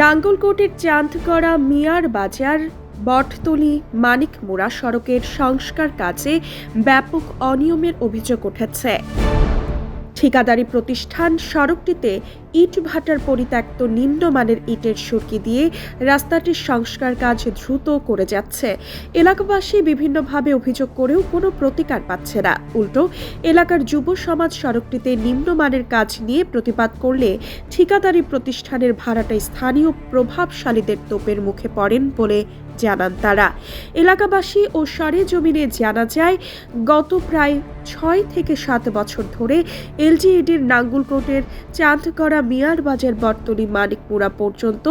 নাঙ্গলকোটের চাঁদগড়া মিয়ার বাজার, বটতলি, মানিক মোড়া সড়কের সংস্কার কাজে ব্যাপক অনিয়মের অভিযোগ উঠেছে। ঠিকাদারি প্রতিষ্ঠান সড়কটিতে ইট ভাটার পরিত্যক্ত নিম্নমানের ইটের সুরকি দিয়ে রাস্তাটির সংস্কার কাজ দ্রুত করে যাচ্ছে। এলাকাবাসী বিভিন্নভাবে অভিযোগ করেও কোনো প্রতিকার পাচ্ছে না। উল্টো, এলাকার যুব সমাজ সড়কটিতে নিম্নমানের কাজ নিয়ে প্রতিবাদ করলে ঠিকাদারি প্রতিষ্ঠানের ভাড়াটা স্থানীয় প্রভাবশালীদের তোপের মুখে পড়েন বলে জানান তারা। এলাকাবাসী ও সরে জমিনে জানা যায়, গত প্রায় ছয় থেকে সাত বছর ধরে এলজিইডির নাঙ্গুলকোটের চাঁদগড়া মিয়ার বাজার বটতলি মানিকপুরা পর্যন্ত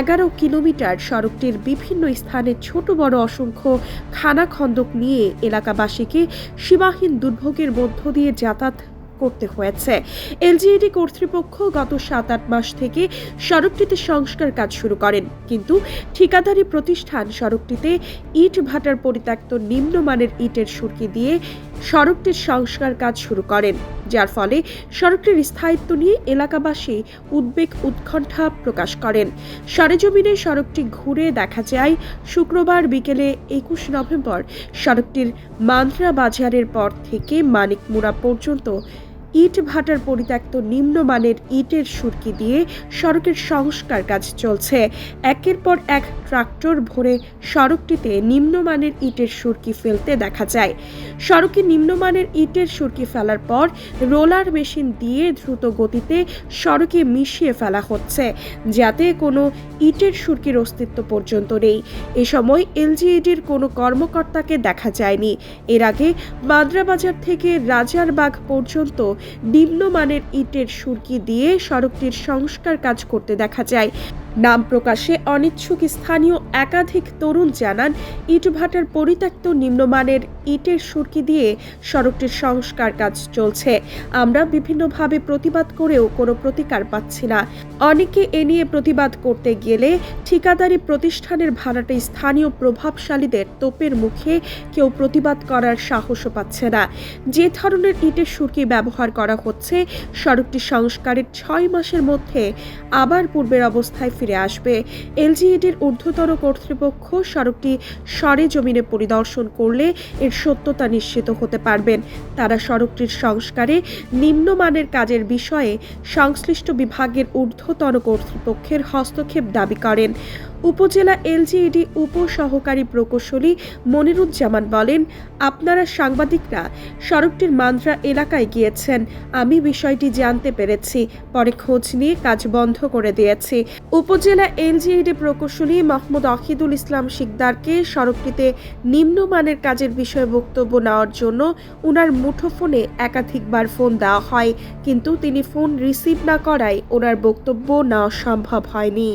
এগারো কিলোমিটার সড়কটির বিভিন্ন স্থানে ছোট বড় অসংখ্য খানা খন্দক নিয়ে এলাকাবাসীকে সীমাহীন দুর্ভোগের মধ্য দিয়ে যাতায়াত করতে হয়েছে। এলজিইডি কর্তৃপক্ষ গত সাত আট মাস থেকে সড়কটিতে সংস্কার কাজ শুরু করেন। কিন্তু ঠিকাদারি প্রতিষ্ঠান সড়কটিতে ইট ভাটার পরিত্যক্ত নিম্নমানের ইটের সুরকি দিয়ে সড়কটির সংস্কার কাজ শুরু করেন, যার ফলে সড়কটির স্থায়িত্ব নিয়ে এলাকাবাসী উদ্বেগ উৎকণ্ঠা প্রকাশ করেন। সরেজমিনে সড়কটি ঘুরে দেখা যায়, শুক্রবার বিকেলে একুশ নভেম্বর সড়কটির মান্দ্রা বাজারের পর থেকে মানিকমুড়া পর্যন্ত ইট ভাটার পরিত্যক্ত নিম্নমানের ইটের সুরকি দিয়ে সড়কের সংস্কার কাজ চলছে। একের পর এক ট্রাক্টর ভরে সড়কটিতে নিম্নমানের ইটের সুরকি ফেলতে দেখা যায়। সড়কে নিম্নমানের ইটের সুরকি ফেলার পর রোলার মেশিন দিয়ে দ্রুত গতিতে সড়কে মিশিয়ে ফেলা হচ্ছে, যাতে কোনো ইটের সুরকির অস্তিত্ব পর্যন্ত নেই। এ সময় এলজিইডির কোনো কর্মকর্তাকে দেখা যায়নি। এর আগে মাদ্রা বাজার থেকে রাজারবাগ পর্যন্ত নিম্নমানের ইটের সুরকি দিয়ে সড়কটির সংস্কার কাজ করতে দেখা যায়। নাম প্রকাশে অনিচ্ছুক স্থানীয় একাধিক তরুণ জানান, ইটভাটার পরিত্যক্ত নিম্নমানের ইটের সুরকি দিয়ে সড়কটির সংস্কার কাজ চলছে। আমরা বিভিন্নভাবে প্রতিবাদ করেও কোনো প্রতিকার পাচ্ছি না। অনেকে এ নিয়ে প্রতিবাদ করতে গেলে ঠিকাদারি প্রতিষ্ঠানের ভাড়াটে স্থানীয় প্রভাবশালীদের তোপের মুখে কেউ প্রতিবাদ করার সাহসও পাচ্ছে না। যে ধরনের ইটের সুরকি ব্যবহার করা হচ্ছে, সড়কটি সংস্কারের ছয় মাসের মধ্যে আবার পূর্বের অবস্থায় ফিরে আসবে। এলজিইডির ঊর্ধ্বতর কর্তৃপক্ষ সড়কটি সরে জমিনে পরিদর্শন করলে এর সত্যতা নিশ্চিত হতে পারবেন। তারা সড়কটির সংস্কারে নিম্নমানের কাজের বিষয়ে সংশ্লিষ্ট বিভাগের ঊর্ধ্বতন কর্তৃপক্ষের হস্তক্ষেপ দাবি করেন। উপজেলা এলজিইডি উপ সহকারী প্রকৌশলী মনিরুজ্জামান বলেন, আপনারা সাংবাদিকরা সড়কটির মান্দ্রা এলাকায় গিয়েছেন। আমি বিষয়টি জানতে পেরেছি। পরে খোঁজ নিয়ে কাজ বন্ধ করে দিয়েছি। উপজেলা এলজিইডি প্রকৌশলী মোহাম্মদ অহিদুল ইসলাম শিকদারকে সড়কটিতে নিম্নমানের কাজের বিষয়ে বক্তব্য নেওয়ার জন্য ওনার মুঠোফোনে একাধিকবার ফোন দেওয়া হয়। কিন্তু তিনি ফোন রিসিভ না করায় ওনার বক্তব্য নেওয়া সম্ভব হয়নি।